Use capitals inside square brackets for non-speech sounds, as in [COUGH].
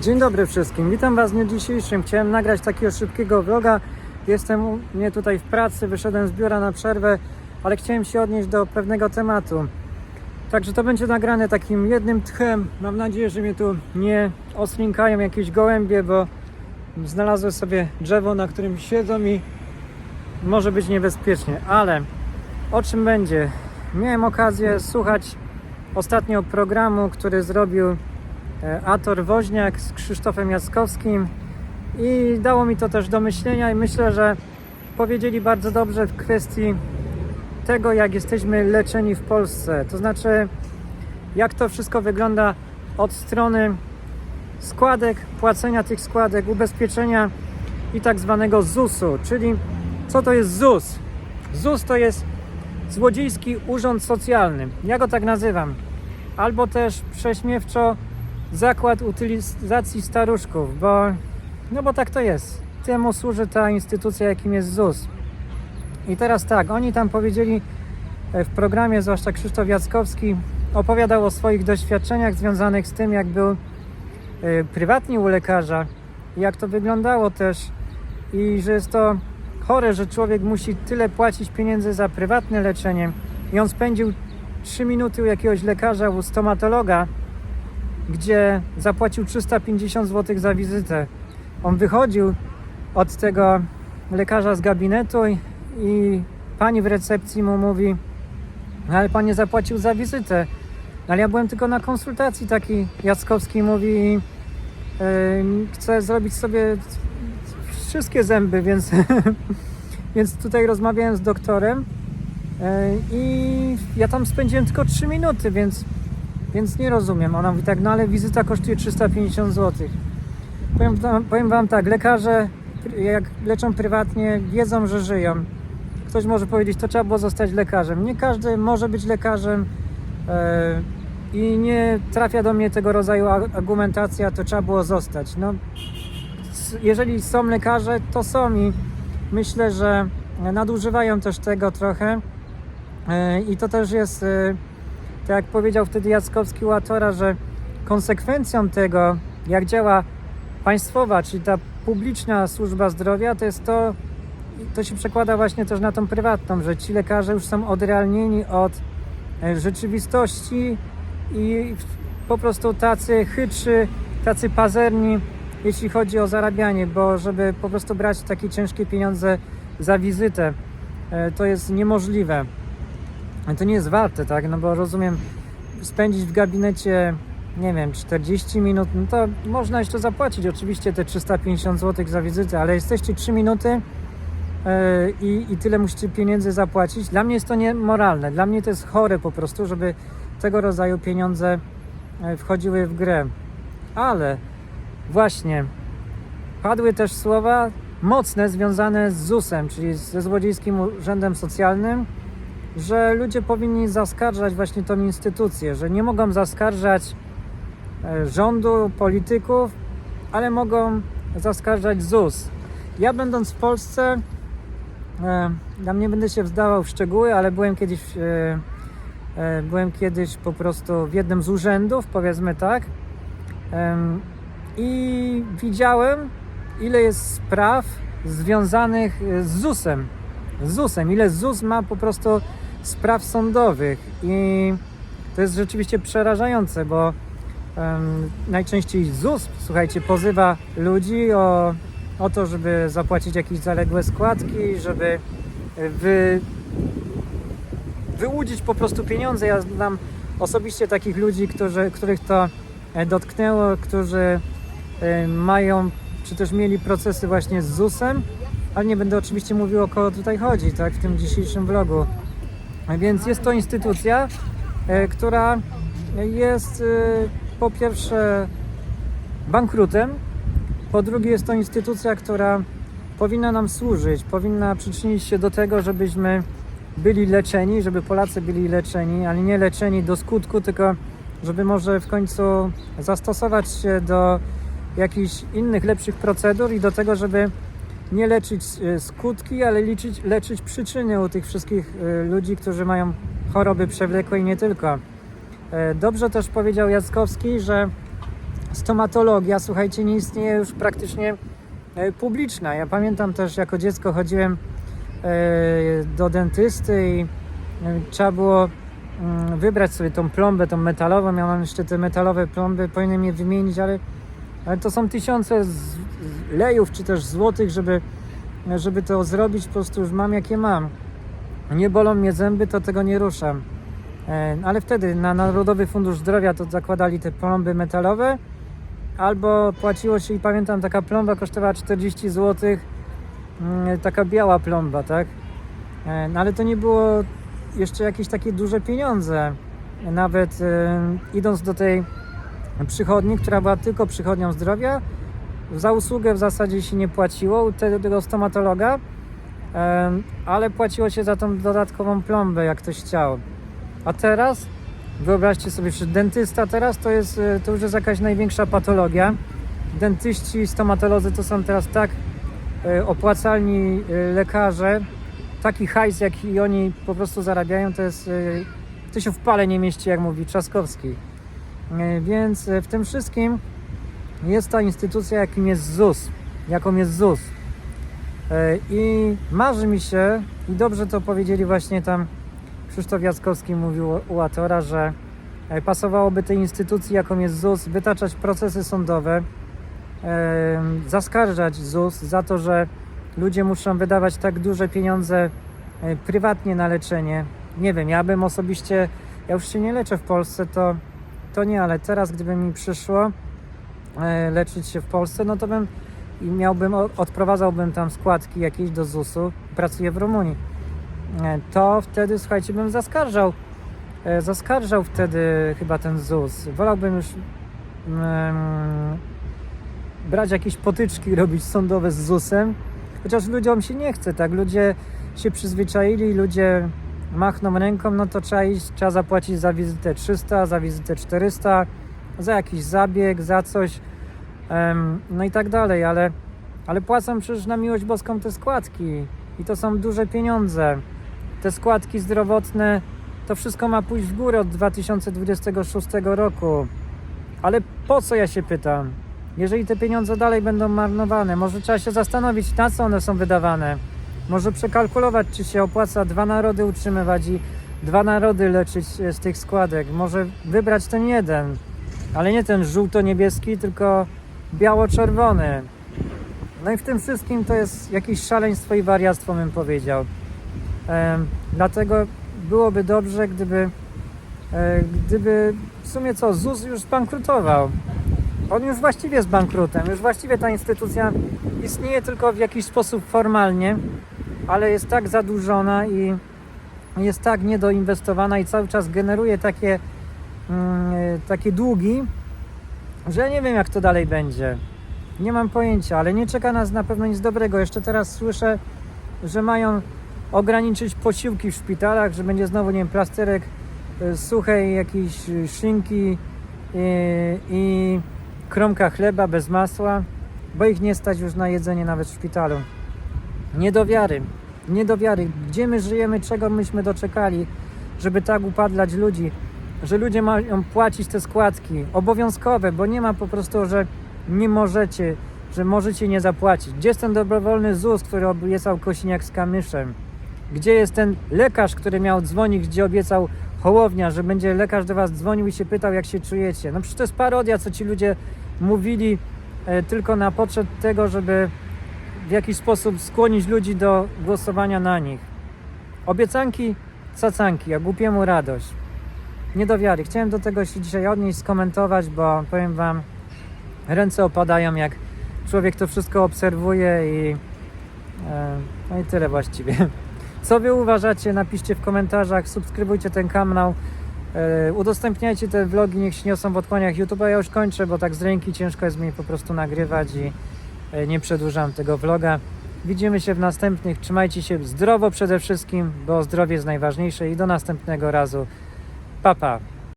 Dzień dobry wszystkim, witam Was w dniu dzisiejszym. Chciałem nagrać takiego szybkiego vloga. Jestem u mnie tutaj w pracy, wyszedłem z biura na przerwę, ale chciałem się odnieść do pewnego tematu. Także to będzie nagrane takim jednym tchem. Mam nadzieję, że mnie tu nie oslinkają jakieś gołębie, bo znalazłem sobie drzewo, na którym siedzą i może być niebezpiecznie. Ale o czym będzie? Miałem okazję słuchać ostatnio programu, który zrobił Ator Woźniak z Krzysztofem Jackowskim i dało mi to też do myślenia i myślę, że powiedzieli bardzo dobrze w kwestii tego, jak jesteśmy leczeni w Polsce. To znaczy, jak to wszystko wygląda od strony składek, płacenia tych składek, ubezpieczenia i tak zwanego ZUS-u, czyli co to jest ZUS? ZUS to jest Złodziejski Urząd Socjalny. Ja go tak nazywam. Albo też prześmiewczo Zakład Utylizacji Staruszków, bo no bo tak to jest. Temu służy ta instytucja, jakim jest ZUS. I teraz tak, oni tam powiedzieli e, w programie, zwłaszcza Krzysztof Jackowski, opowiadał o swoich doświadczeniach związanych z tym, jak był e, prywatnie u lekarza, jak to wyglądało też i że jest to chore, że człowiek musi tyle płacić pieniędzy za prywatne leczenie i on spędził 3 minuty u jakiegoś lekarza, u stomatologa, gdzie zapłacił 350 zł za wizytę. On wychodził od tego lekarza z gabinetu i, pani w recepcji mu mówi, "No, ale pan nie zapłacił za wizytę. Ale ja byłem tylko na konsultacji, taki Jackowski mówi chce zrobić sobie wszystkie zęby, więc, [LAUGHS] więc tutaj rozmawiałem z doktorem i ja tam spędziłem tylko 3 minuty, więc, więc nie rozumiem. Ona mówi tak, no ale wizyta kosztuje 350 zł. Powiem, powiem Wam tak, lekarze jak leczą prywatnie wiedzą, że żyją. Ktoś może powiedzieć, to trzeba było zostać lekarzem. Nie każdy może być lekarzem e, i nie trafia do mnie tego rodzaju argumentacja, to trzeba było zostać. No, jeżeli są lekarze, to są i myślę, że nadużywają też tego trochę E, i to też jest, e, tak jak powiedział wtedy Jackowski u Atora, że konsekwencją tego, jak działa państwowa, czyli ta publiczna służba zdrowia, to jest to, to się przekłada właśnie też na tą prywatną, że ci lekarze już są odrealnieni od e, rzeczywistości i po prostu tacy chytrzy, tacy pazerni, jeśli chodzi o zarabianie, bo żeby po prostu brać takie ciężkie pieniądze za wizytę, e, to jest niemożliwe. To nie jest warte, tak? No bo rozumiem, spędzić w gabinecie, nie wiem, 40 minut, no to można jeszcze zapłacić oczywiście te 350 zł za wizytę, ale jesteście 3 minuty yy, i, i tyle musicie pieniędzy zapłacić. Dla mnie jest to niemoralne, dla mnie to jest chore po prostu, żeby tego rodzaju pieniądze yy, wchodziły w grę. Ale właśnie padły też słowa mocne związane z ZUS-em, czyli ze Złodziejskim Urzędem Socjalnym, że ludzie powinni zaskarżać właśnie tą instytucję, że nie mogą zaskarżać e, rządu, polityków, ale mogą zaskarżać ZUS. Ja będąc w Polsce, e, ja nie będę się wdawał w szczegóły, ale byłem kiedyś, e, e, byłem kiedyś po prostu w jednym z urzędów, powiedzmy tak, i widziałem, ile jest spraw związanych e, z ZUS-em. ZUS-em, ile ZUS ma po prostu spraw sądowych i to jest rzeczywiście przerażające, bo em, najczęściej ZUS, słuchajcie, pozywa ludzi o, o to, żeby zapłacić jakieś zaległe składki, żeby e, wy, wyłudzić po prostu pieniądze. Ja znam osobiście takich ludzi, którzy, których to e, dotknęło, którzy e, mają, czy też mieli procesy właśnie z ZUS-em, ale nie będę oczywiście mówił o kogo tutaj chodzi, tak, w tym dzisiejszym vlogu. Więc jest to instytucja, e, która jest e, po pierwsze bankrutem, po drugie jest to instytucja, która powinna nam służyć, powinna przyczynić się do tego, żebyśmy byli leczeni, żeby Polacy byli leczeni, ale nie leczeni do skutku, tylko żeby może w końcu zastosować się do jakichś innych, lepszych procedur i do tego, żeby nie leczyć e, skutki, ale liczyć, leczyć przyczyny u tych wszystkich e, ludzi, którzy mają choroby przewlekłe i nie tylko. E, Dobrze też powiedział Jackowski, że stomatologia, słuchajcie, nie istnieje już praktycznie publiczna. Ja pamiętam też, jako dziecko chodziłem do dentysty i trzeba było mm, wybrać sobie tą plombę, tą metalową. Ja mam jeszcze te metalowe plomby, powinienem je wymienić, ale, ale to są tysiące lejów czy też złotych, żeby, żeby to zrobić. Po prostu już mam jakie mam. Nie bolą mnie zęby, to tego nie ruszam. E, Ale wtedy na Narodowy Fundusz Zdrowia to zakładali te plomby metalowe, albo płaciło się i pamiętam taka plomba kosztowała 40 zł, taka biała plomba, tak? E, No ale to nie było jeszcze jakieś takie duże pieniądze. Nawet e, idąc do tej przychodni, która była tylko przychodnią zdrowia, za usługę w zasadzie się nie płaciło u te- tego stomatologa, ale płaciło się za tą dodatkową plombę, jak ktoś chciał. A teraz, wyobraźcie sobie, że dentysta teraz to jest, e, to już jest jakaś największa patologia. Dentyści, stomatolodzy to są teraz tak e, opłacalni e, lekarze, taki hajs, jaki oni po prostu zarabiają, to jest, to się w pale nie mieści, jak mówi Trzaskowski. Więc w tym wszystkim jest ta instytucja, jakim jest ZUS, jaką jest ZUS. E, I marzy mi się, i dobrze to powiedzieli właśnie tam Krzysztof Jackowski mówił u- Atora, że e, pasowałoby tej instytucji, jaką jest ZUS, wytaczać procesy sądowe, e, zaskarżać ZUS za to, że ludzie muszą wydawać tak duże pieniądze prywatnie na leczenie. Nie wiem, ja bym osobiście, ja już się nie leczę w Polsce, to, to nie, ale teraz gdyby mi przyszło leczyć się w Polsce, no to bym i miałbym, odprowadzałbym tam składki jakieś do ZUS-u, pracuję w Rumunii e, to wtedy, słuchajcie, bym zaskarżał. e, Zaskarżał wtedy chyba ten ZUS. Wolałbym już mm, brać jakieś potyczki, robić sądowe z ZUS-em, chociaż ludziom się nie chce, tak? Ludzie się przyzwyczaili, ludzie machną ręką, no to trzeba iść, trzeba zapłacić za wizytę 300, za wizytę 400, za jakiś zabieg, za coś, no i tak dalej, ale, ale płacą przecież na miłość boską te składki i to są duże pieniądze te składki zdrowotne, to wszystko ma pójść w górę od 2026 roku. Ale po co ja się pytam? Jeżeli te pieniądze dalej będą marnowane, może trzeba się zastanowić, na co one są wydawane. Może przekalkulować, czy się opłaca dwa narody utrzymywać i dwa narody leczyć e, z tych składek. Może wybrać ten jeden, ale nie ten żółto-niebieski, tylko biało-czerwony. No i w tym wszystkim to jest jakieś szaleństwo i wariactwo, bym powiedział. Dlatego byłoby dobrze, gdyby, e, gdyby w sumie co, ZUS już zbankrutował. On już właściwie jest bankrutem, już właściwie ta instytucja istnieje tylko w jakiś sposób formalnie, ale jest tak zadłużona i jest tak niedoinwestowana i cały czas generuje takie, mm, takie długi, że ja nie wiem jak to dalej będzie. Nie mam pojęcia, ale nie czeka nas na pewno nic dobrego. Jeszcze teraz słyszę, że mają ograniczyć posiłki w szpitalach, że będzie znowu, nie wiem, plasterek y, suchej jakiejś y, szynki y, i kromka chleba bez masła, bo ich nie stać już na jedzenie nawet w szpitalu. Nie do wiary, nie do wiary. Gdzie my żyjemy, czego myśmy doczekali, żeby tak upadlać ludzi, że ludzie mają płacić te składki obowiązkowe, bo nie ma po prostu, że nie możecie, że możecie nie zapłacić. Gdzie jest ten dobrowolny ZUS, który obiecał Kosiniak z Kamyszem? Gdzie jest ten lekarz, który miał dzwonić, gdzie obiecał Hołownia, że będzie lekarz do was dzwonił i się pytał, jak się czujecie? No przecież to jest parodia, co ci ludzie mówili e, tylko na poczet tego, żeby w jakiś sposób skłonić ludzi do głosowania na nich. Obiecanki, cacanki, a głupiemu radość. Nie do wiary. Chciałem do tego się dzisiaj odnieść, skomentować, bo powiem wam, ręce opadają, jak człowiek to wszystko obserwuje i e, no i tyle właściwie. Co wy uważacie? Napiszcie w komentarzach, subskrybujcie ten kanał, e, udostępniajcie te vlogi, niech się niosą w odkłaniach YouTube'a. Ja już kończę, bo tak z ręki ciężko jest mi po prostu nagrywać i e, nie przedłużam tego vloga. Widzimy się w następnych. Trzymajcie się zdrowo przede wszystkim, bo zdrowie jest najważniejsze i do następnego razu. Papá.